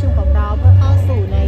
ชิมของเราเพื่อเข้าสู่ใน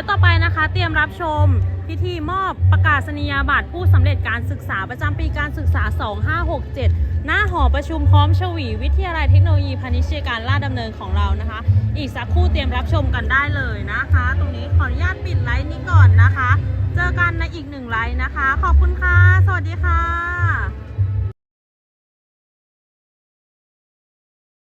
ดี๋ยวต่อไปนะคะ เตรียมรับชมพิธีมอบประกาศนียบัตรผู้สำเร็จการศึกษาประจำปีการศึกษา 2567 หน้าหอประชุมพร้อมชวี วิทยาลัยเทคโนโลยีพาณิชยการลาดดำเนินของเรานะคะ อีกสักครู่เตรียมรับชมกันได้เลยนะคะ ตรงนี้ขออนุญาตปิดไลฟ์นี้ก่อนนะคะ เจอกันในอีกหนึ่งไลฟ์นะคะ ขอบคุณค่ะ สวัสดีค่ะ